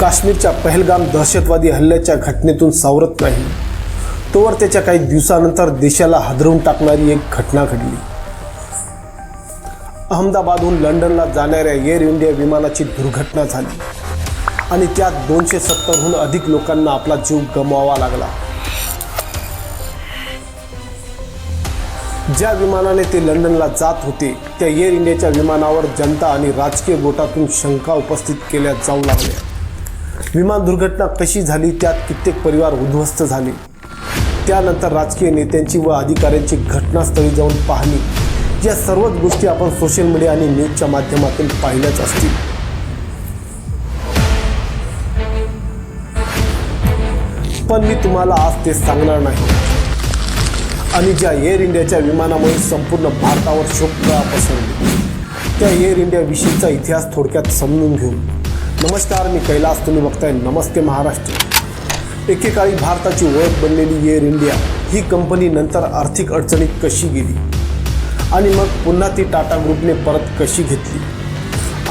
काश्मीरच्या पहलगाम दहशतवादी हल्ल्याच्या घटनेतून सावरत नाही. तोवर त्याच्या काही दिवसानंतर देशाला हादरवून टाकणारी एक घटना घडली. अहमदाबादहून लंडनला जाणाऱ्या एअर इंडिया विमानाची दुर्घटना झाली. आणि त्यात दोनशे सत्तरहून अधिक लोकांना आपला जीव गमवावा लागला. ज्या विमानाने ते लंडनला जात होते त्या एअर इंडियाच्या विमानावर जनता आणि राजकीय गोटातून शंका उपस्थित केल्या जाऊ लागल्या. विमान दुर्घटना कशी झाली त्यात कित्येक परिवार उद्ध्वस्त झाले. त्यानंतर राजकीय नेत्यांची व अधिकाऱ्यांची घटनास्थळी जाऊन पाहणी. या सर्वच गोष्टी आपण सोशल मीडिया आणि न्यूजच्या माध्यमातून पाहिल्याच असतील. पण मी तुम्हाला आज ते सांगणार नाही. आणि ज्या एअर इंडियाच्या विमानामुळे संपूर्ण भारतावर शोककळा पसरली त्या एअर इंडियाविषयीचा इतिहास थोडक्यात समजून घेऊ. नमस्कार मी कैलास तुम्ही बघताय नमस्ते महाराष्ट्र. एकेकाळी भारताची ओळख बनलेली एअर इंडिया ही कंपनी नंतर आर्थिक अडचणीत कशी गेली? आणि मग पुन्हा ती टाटा ग्रुपने परत कशी घेतली?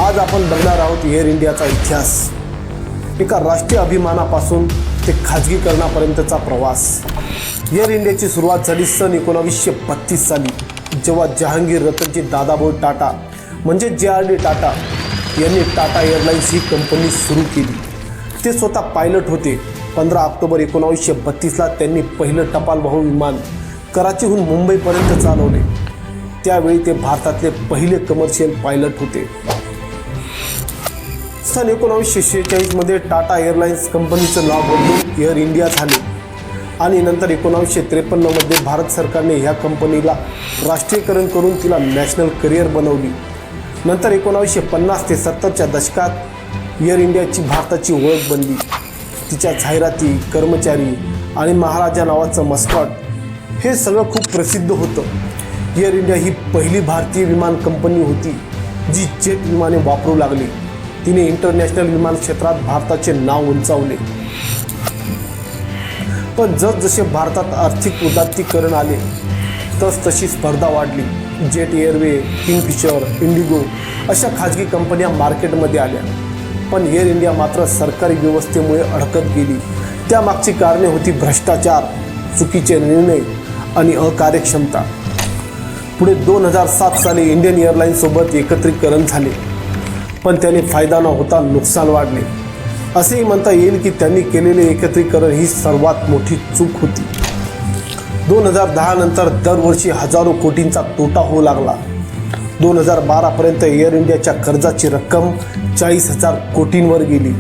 आज आपण बघणार आहोत एअर इंडियाचा इतिहास. एका राष्ट्रीय अभिमानापासून ते खाजगीकरणापर्यंतचा प्रवास. एअर इंडियाची सुरुवात झाली सन एकोणावीसशे बत्तीस साली जेव्हा जहांगीर रतनजी दादाभाऊ टाटा म्हणजे जे आर डी टाटा यांनी टाटा एअरलाइन्स ही कंपनी सुरू केली. ते स्वतः पायलट होते. पंधरा ऑक्टोबर एकोणावीसशे बत्तीसला त्यांनी पहिलं टपालवाहू विमान कराचीहून मुंबईपर्यंत चालवले. त्यावेळी ते भारतातले पहिले कमर्शियल पायलट होते. सन एकोणावीसशे शेहेचाळीसमध्ये टाटा एअरलाइन्स कंपनीचं नाव बदलून एअर इंडिया झाले. आणि नंतर एकोणावीसशे त्रेपन्नमध्ये भारत सरकारने ह्या कंपनीला राष्ट्रीयकरण करून तिला नॅशनल करिअर बनवली. नंतर एकोणावीसशे पन्नास ते सत्तरच्या दशकात एअर इंडियाची भारताची ओळख बनली. तिच्या जाहिराती कर्मचारी आणि महाराजा नावाचं मस्कॉट हे सगळं खूप प्रसिद्ध होतं. एअर इंडिया ही पहिली भारतीय विमान कंपनी होती जी जेट विमाने वापरू लागली. तिने इंटरनॅशनल विमान क्षेत्रात भारताचे नाव उंचावले. पण जसजसे भारतात आर्थिक उदात्तीकरण आले तस तशी स्पर्धा वाढली. जेट एअरवे किंगफिशर इंडिगो अशा खाजगी कंपन्या मार्केटमध्ये आल्या. पण एअर इंडिया मात्र सरकारी व्यवस्थेमुळे अडकत गेली. त्यामागची कारणे होती भ्रष्टाचार चुकीचे निर्णय आणि अकार्यक्षमता. पुढे दोन हजार सात साली इंडियन एअरलाईन्ससोबत एकत्रीकरण झाले. पण त्याने फायदा न होता नुकसान वाढले. असेही म्हणता येईल की त्यांनी केलेले एकत्रीकरण ही सर्वात मोठी चूक होती. दोन हजार दहा नंतर दरवर्षी हजारो कोटींचा तोटा होऊ लागला. दोन हजार बारापर्यंत एअर इंडियाच्या कर्जाची रक्कम चाळीस हजार कोटींवर गेली.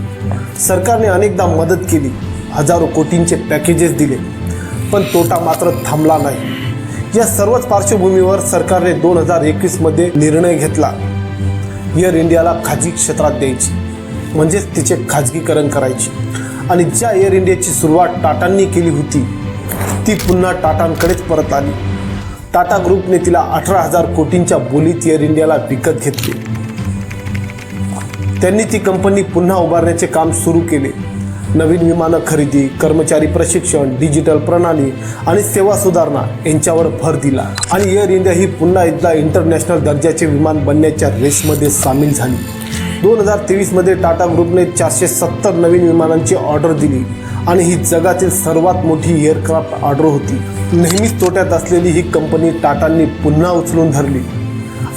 सरकारने अनेकदा मदत केली. हजारो कोटींचे पॅकेजेस दिले. पण तोटा मात्र थांबला नाही. या सर्वच पार्श्वभूमीवर सरकारने दोन हजार एकवीसमध्ये निर्णय घेतला. एअर इंडियाला खाजगी क्षेत्रात द्यायची. म्हणजेच तिचे खाजगीकरण करायची. आणि ज्या एअर इंडियाची सुरुवात टाटांनी केली होती ती पुन्हा टाटांकडेच परत आली. टाटा ग्रुपने तिला अठरा हजार कोटींच्या बोलीत एअर इंडियाला विकत घेतले. त्यांनी ती कंपनी पुन्हा उभारण्याचे काम सुरू केले. नवीन विमानं खरेदी कर्मचारी प्रशिक्षण डिजिटल प्रणाली आणि सेवा सुधारणा यांच्यावर भर दिला. आणि एअर इंडिया ही पुन्हा एकदा इंटरनॅशनल दर्जाचे विमान बनण्याच्या रेसमध्ये सामील झाली. दोन हजार तेवीसमध्ये टाटा ग्रुपने चारशे सत्तर नवीन विमानांची ऑर्डर दिली. आणि ही जगातील सर्वात मोठी एअरक्राफ्ट ऑर्डर होती. नेहमीच तोट्यात असलेली ही कंपनी टाटांनी पुन्हा उचलून धरली.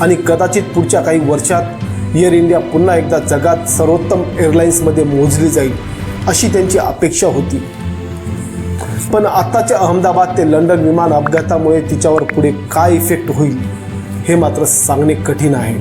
आणि कदाचित पुढच्या काही वर्षात एअर इंडिया पुन्हा एकदा जगात सर्वोत्तम एअरलाईन्समध्ये मोजली जाईल अशी त्यांची अपेक्षा होती. पण आत्ताच्या अहमदाबाद ते लंडन विमान अपघातामुळे तिच्यावर पुढे काय इफेक्ट होईल हे मात्र सांगणे कठीण आहे.